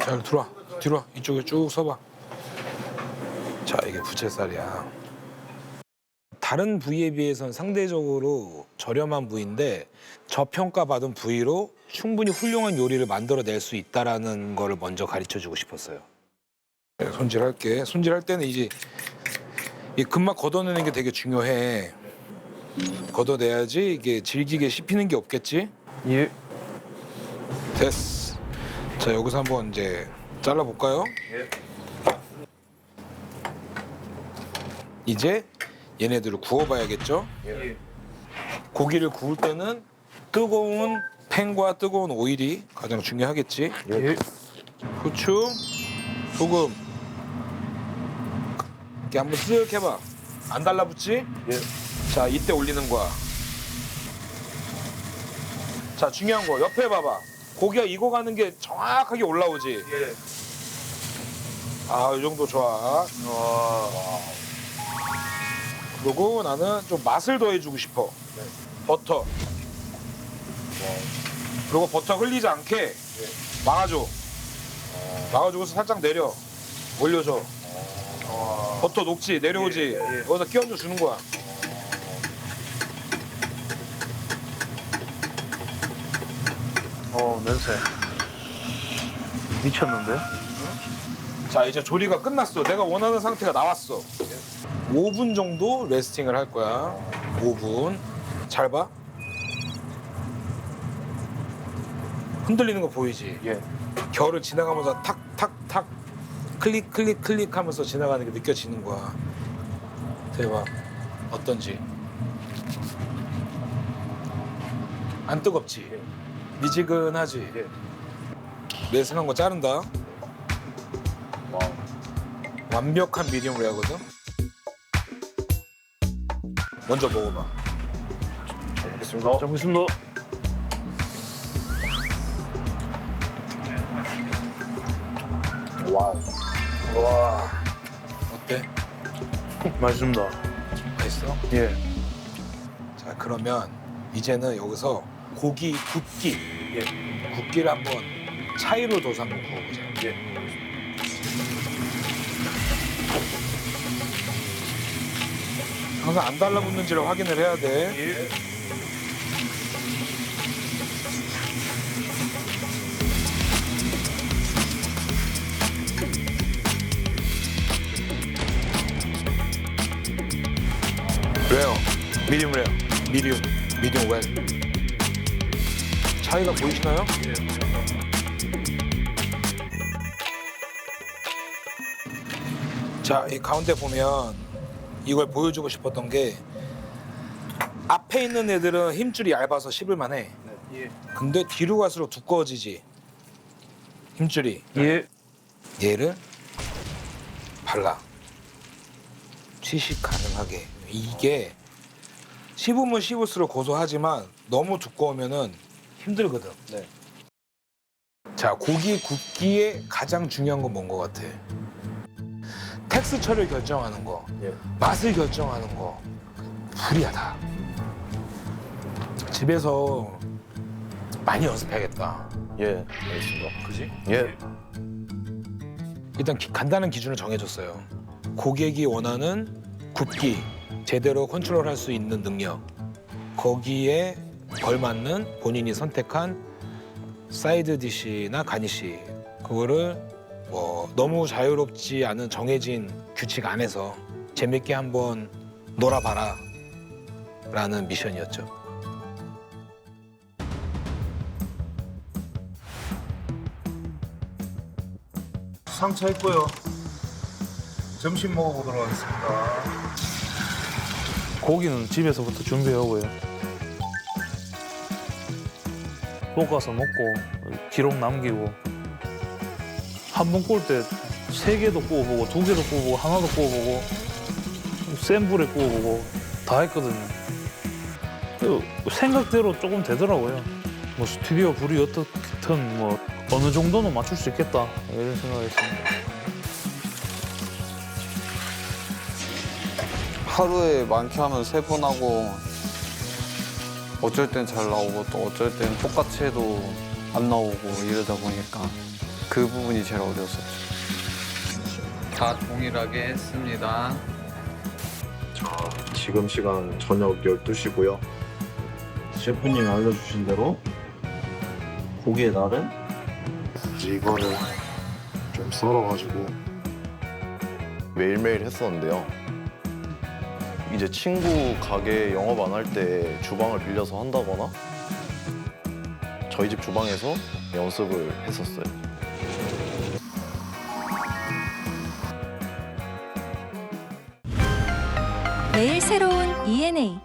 자, 들어와. 뒤로 와. 이쪽에 쭉 서봐. 자, 이게 부채살이야. 다른 부위에 비해서는 상대적으로 저렴한 부위인데 저평가받은 부위로 충분히 훌륭한 요리를 만들어낼 수 있다라는 거를 먼저 가르쳐주고 싶었어요. 네, 손질할게. 손질할 때는 이제 이 금막 걷어내는 게 되게 중요해. 걷어내야지 이게 질기게 씹히는 게 없겠지? 예. 됐어. 자 여기서 한번 이제 잘라 볼까요? 이제 얘네들을 구워봐야겠죠? 예. 고기를 구울 때는 뜨거운 팬과 뜨거운 오일이 가장 중요하겠지? 예. 후추, 소금 이렇게 한번 쓱 해봐. 안 달라붙지? 예. 자 이때 올리는 거야. 자 중요한 거 옆에 봐봐. 고기가 익어가는 게 정확하게 올라오지. 예. 아 이 정도 좋아. 와. 그리고 나는 좀 맛을 더해주고 싶어. 버터. 그리고 버터 흘리지 않게 막아줘. 막아주고서 살짝 내려. 올려줘. 버터 녹지 내려오지. 예, 예, 예. 끼얹어 주는 거야. 어 냄새. 미쳤는데? 자 이제 조리가 끝났어. 내가 원하는 상태가 나왔어. 5분 정도 레스팅을 할 거야. 5분. 잘 봐. 흔들리는 거 보이지? 예. 결을 지나가면서 탁탁탁 클릭 클릭 클릭 하면서 지나가는 게 느껴지는 거야. 대박. 어떤지. 안 뜨겁지? 미지근하지? 예. 매생한 거 자른다. 와. 완벽한 미디움을 하거든. 먼저 먹어봐. 알겠습니다. 잘 먹겠습니다. 와우. 와. 어때? 맛있습니다. 맛있어? 예. 자 그러면 이제는 여기서 고기 굽기 예. 굽기를 한번 차이로 둬서 한번 구워보자. 예. 항상 안 달라붙는지를 확인을 해야 돼. 예. 레어, 미디움 레어, 미디움, 미디움 웰. 차이가 보이시나요? 자, 이 가운데 보면 이걸 보여주고 싶었던 게 앞에 있는 애들은 힘줄이 얇아서 씹을만해. 예. 근데 뒤로 갈수록 두꺼워지지. 힘줄이. 예. 얘를 발라 취식 가능하게 이게 씹으면 씹을수록 고소하지만 너무 두꺼우면은 힘들거든. 네. 자 고기 굽기에 가장 중요한 건 뭔 것 같아? 텍스처를 결정하는 거, 예. 맛을 결정하는 거 불이하다. 집에서 많이 연습해야겠다. 예. 알겠습니다. 그지? 예. 일단 기- 간단한 기준을 정해줬어요. 고객이 원하는 굽기 제대로 컨트롤할 수 있는 능력 거기에 걸맞는 본인이 선택한 사이드 디시나 가니시 그거를 뭐 너무 자유롭지 않은 정해진 규칙 안에서 재밌게 한번 놀아봐라 라는 미션이었죠. 상차했고요. 점심 먹어보도록 하겠습니다. 고기는 집에서부터 준비하고요. 볶아서 먹고 기록 남기고 한 번 구울 때 세 개도 구워보고 두 개도 구워보고 하나도 구워보고 센 불에 구워보고 다 했거든요. 그 생각대로 조금 되더라고요. 뭐 스튜디오 불이 어떻든 뭐 어느 정도는 맞출 수 있겠다 이런 생각했습니다. 하루에 많게 하면 세 번 하고 어쩔 땐 잘 나오고 또 어쩔 땐 똑같이 해도 안 나오고 이러다 보니까 그 부분이 제일 어려웠었죠. 다 동일하게 했습니다. 자, 지금 시간 저녁 12시고요. 셰프님이 알려주신 대로 고기의 날은 이거를 좀 썰어가지고 매일매일 했었는데요. 이제 친구 가게 영업 안 할 때 주방을 빌려서 한다거나 저희 집 주방에서 연습을 했었어요. 매일 새로운 ENA